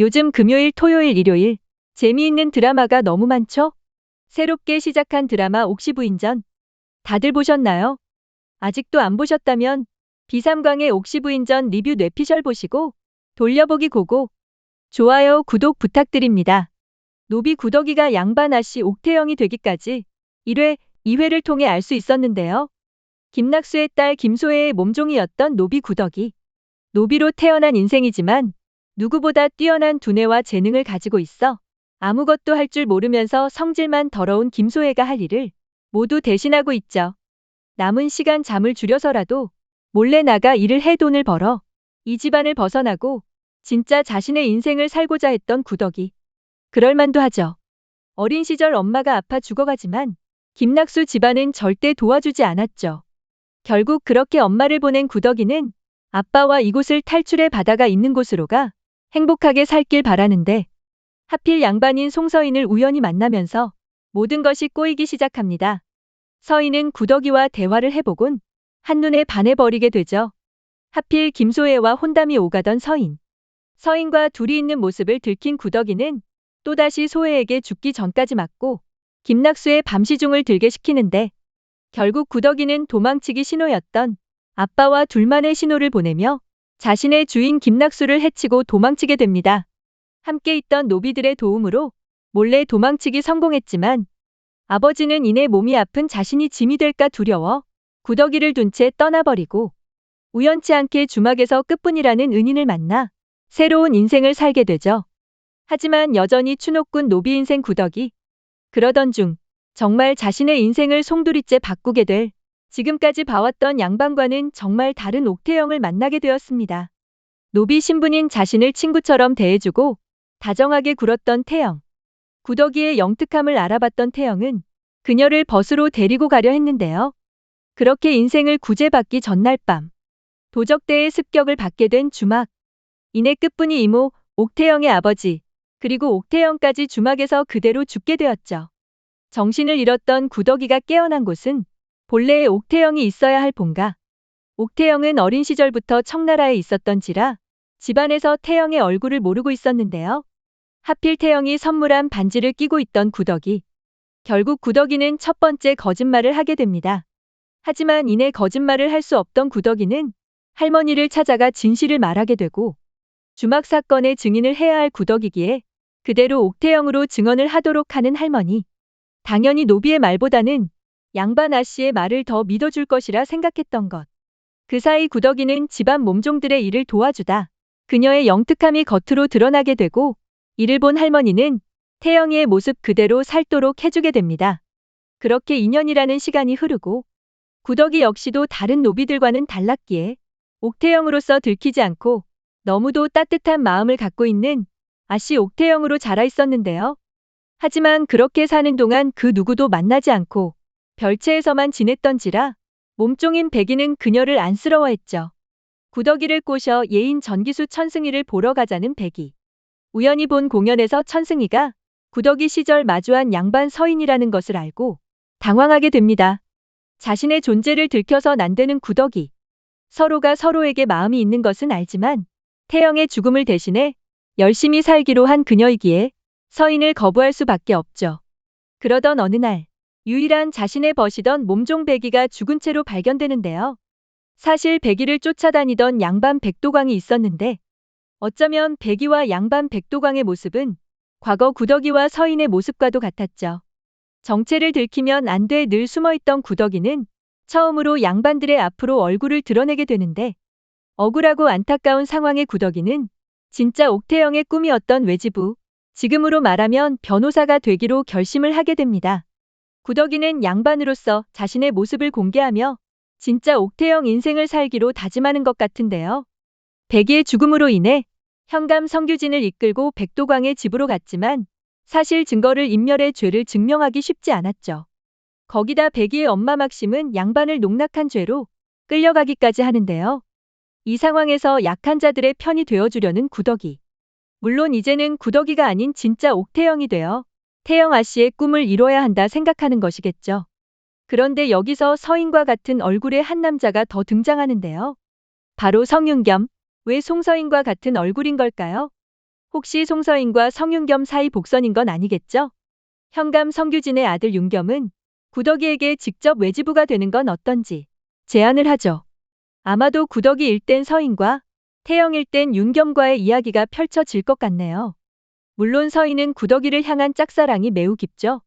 요즘 금요일, 토요일, 일요일 재미있는 드라마가 너무 많죠? 새롭게 시작한 드라마 옥시부인전 다들 보셨나요? 아직도 안 보셨다면 비삼광의 옥시부인전 리뷰 뇌피셜 보시고 돌려보기 고고 좋아요, 구독 부탁드립니다. 노비 구더기가 양반 아씨 옥태영이 되기까지 1회, 2회를 통해 알 수 있었는데요. 김낙수의 딸 김소혜의 몸종이었던 노비 구더기. 노비로 태어난 인생이지만 누구보다 뛰어난 두뇌와 재능을 가지고 있어 아무것도 할 줄 모르면서 성질만 더러운 김소혜가 할 일을 모두 대신하고 있죠. 남은 시간 잠을 줄여서라도 몰래 나가 일을 해 돈을 벌어 이 집안을 벗어나고 진짜 자신의 인생을 살고자 했던 구덕이. 그럴만도 하죠. 어린 시절 엄마가 아파 죽어가지만 김낙수 집안은 절대 도와주지 않았죠. 결국 그렇게 엄마를 보낸 구덕이는 아빠와 이곳을 탈출해 바다가 있는 곳으로 가 행복하게 살길 바라는데 하필 양반인 송서인을 우연히 만나면서 모든 것이 꼬이기 시작합니다. 서인은 구덕이와 대화를 해보곤 한눈에 반해버리게 되죠. 하필 김소혜와 혼담이 오가던 서인. 서인과 둘이 있는 모습을 들킨 구덕이는 또다시 소혜에게 죽기 전까지 맞고 김낙수의 밤시중을 들게 시키는데 결국 구덕이는 도망치기 신호였던 아빠와 둘만의 신호를 보내며 자신의 주인 김낙수를 해치고 도망치게 됩니다. 함께 있던 노비들의 도움으로 몰래 도망치기 성공했지만 아버지는 이내 몸이 아픈 자신이 짐이 될까 두려워 구더기를 둔 채 떠나버리고 우연치 않게 주막에서 끝분이라는 은인을 만나 새로운 인생을 살게 되죠. 하지만 여전히 추노꾼 노비 인생 구덕이 그러던 중 정말 자신의 인생을 송두리째 바꾸게 될 지금까지 봐왔던 양반과는 정말 다른 옥태영을 만나게 되었습니다. 노비 신분인 자신을 친구처럼 대해주고 다정하게 굴었던 태영. 구덕이의 영특함을 알아봤던 태영은 그녀를 벗으로 데리고 가려 했는데요. 그렇게 인생을 구제받기 전날 밤 도적대의 습격을 받게 된 주막. 이내 끝분이 이모 옥태영의 아버지 그리고 옥태영까지 주막에서 그대로 죽게 되었죠. 정신을 잃었던 구덕이가 깨어난 곳은 본래의 옥태영이 있어야 할 본가. 옥태영은 어린 시절부터 청나라에 있었던지라 집안에서 태영의 얼굴을 모르고 있었는데요. 하필 태영이 선물한 반지를 끼고 있던 구덕이. 결국 구덕이는 첫 번째 거짓말을 하게 됩니다. 하지만 이내 거짓말을 할 수 없던 구덕이는 할머니를 찾아가 진실을 말하게 되고 주막 사건의 증인을 해야 할 구덕이기에 그대로 옥태영으로 증언을 하도록 하는 할머니. 당연히 노비의 말보다는 양반 아씨의 말을 더 믿어줄 것이라 생각했던 것. 그 사이 구덕이는 집안 몸종들의 일을 도와주다 그녀의 영특함이 겉으로 드러나게 되고 이를 본 할머니는 태영이의 모습 그대로 살도록 해주게 됩니다. 그렇게 2년이라는 시간이 흐르고 구덕이 역시도 다른 노비들과는 달랐기에 옥태영으로서 들키지 않고 너무도 따뜻한 마음을 갖고 있는 아씨 옥태영으로 자라 있었는데요. 하지만 그렇게 사는 동안 그 누구도 만나지 않고 별채에서만 지냈던지라 몸종인 백이는 그녀를 안쓰러워했죠. 구덕이를 꼬셔 예인 전기수 천승이를 보러 가자는 백이. 우연히 본 공연에서 천승이가 구덕이 시절 마주한 양반 서인이라는 것을 알고 당황하게 됩니다. 자신의 존재를 들켜서 난되는 구덕이. 서로가 서로에게 마음이 있는 것은 알지만 태영의 죽음을 대신해 열심히 살기로 한 그녀이기에 서인을 거부할 수밖에 없죠. 그러던 어느 날 유일한 자신의 벗이던 몸종 백이가 죽은 채로 발견되는데요. 사실 백이를 쫓아다니던 양반 백도광이 있었는데 어쩌면 백이와 양반 백도광의 모습은 과거 구덕이와 서인의 모습과도 같았죠. 정체를 들키면 안 돼 늘 숨어있던 구덕이는 처음으로 양반들의 앞으로 얼굴을 드러내게 되는데 억울하고 안타까운 상황의 구덕이는 진짜 옥태영의 꿈이었던 외지부, 지금으로 말하면 변호사가 되기로 결심을 하게 됩니다. 구덕이는 양반으로서 자신의 모습을 공개하며 진짜 옥태영 인생을 살기로 다짐하는 것 같은데요. 백이의 죽음으로 인해 현감 성규진을 이끌고 백도광의 집으로 갔지만 사실 증거를 인멸해 죄를 증명하기 쉽지 않았죠. 거기다 백이의 엄마 막심은 양반을 농락한 죄로 끌려가기까지 하는데요. 이 상황에서 약한 자들의 편이 되어주려는 구덕이. 물론 이제는 구덕이가 아닌 진짜 옥태영이 되어 태영 아 씨의 꿈을 이뤄야 한다 생각하는 것이겠죠. 그런데 여기서 서인과 같은 얼굴의 한 남자가 더 등장하는데요. 바로 성윤겸. 왜 송서인과 같은 얼굴인 걸까요? 혹시 송서인과 성윤겸 사이 복선인 건 아니겠죠? 현감 성규진의 아들 윤겸은 구덕이에게 직접 외지부가 되는 건 어떤지 제안을 하죠. 아마도 구덕이 일 땐 서인과 태영일 땐 윤겸과의 이야기가 펼쳐질 것 같네요. 물론 서인은 구덕이를 향한 짝사랑이 매우 깊죠.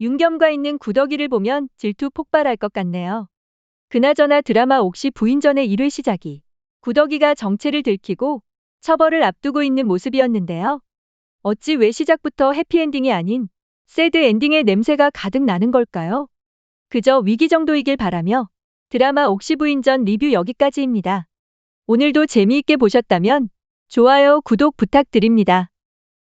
윤겸과 있는 구덕이를 보면 질투 폭발할 것 같네요. 그나저나 드라마 옥시 부인전의 1회 시작이 구덕이가 정체를 들키고 처벌을 앞두고 있는 모습이었는데요. 어찌 왜 시작부터 해피엔딩이 아닌 새드 엔딩의 냄새가 가득 나는 걸까요? 그저 위기 정도이길 바라며 드라마 옥시 부인전 리뷰 여기까지입니다. 오늘도 재미있게 보셨다면 좋아요, 구독 부탁드립니다.